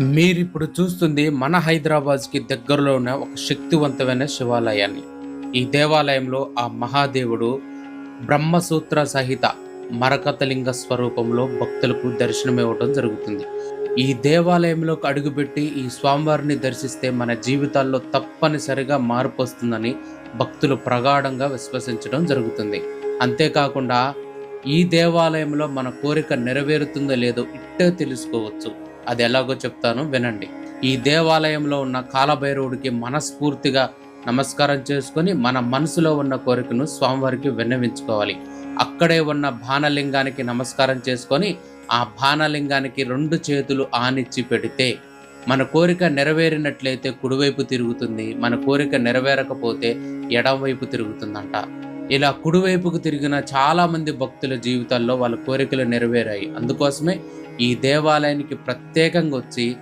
మీరిప్పుడు చూస్తుంది మన హైదరాబాద్కి దగ్గరలో ఉన్న ఒక శక్తివంతమైన శివాలయాన్ని. ఈ దేవాలయంలో ఆ మహాదేవుడు బ్రహ్మసూత్ర సహిత మరకతలింగ స్వరూపంలో భక్తులకు దర్శనమివ్వడం జరుగుతుంది. ఈ దేవాలయంలోకి అడుగుపెట్టి ఈ స్వామివారిని దర్శిస్తే మన జీవితాల్లో తప్పనిసరిగా మార్పు వస్తుందని భక్తులు ప్రగాఢంగా విశ్వసించడం జరుగుతుంది. అంతేకాకుండా ఈ దేవాలయంలో మన కోరిక నెరవేరుతుందో లేదో ఇట్టే తెలుసుకోవచ్చు. అది ఎలాగో చెప్తాను వినండి. ఈ దేవాలయంలో ఉన్న కాలభైరవుడికి మనస్ఫూర్తిగా నమస్కారం చేసుకొని మన మనసులో ఉన్న కోరికను స్వామివారికి విన్నవించుకోవాలి. అక్కడే ఉన్న బాణలింగానికి నమస్కారం చేసుకొని ఆ బాణలింగానికి రెండు చేతులు ఆనిచ్చి పెడితే మన కోరిక నెరవేరినట్లయితే కుడివైపు తిరుగుతుంది మన కోరిక నెరవేరకపోతే ఎడమవైపు తిరుగుతుందంట. ఇలా కుడివైపుకు తిరిగిన చాలామంది భక్తుల జీవితాల్లో వాళ్ళ కోరికలు నెరవేరాయి. అందుకోసమే ఈ దేవాలయానికి ప్రత్యేకంగా వచ్చి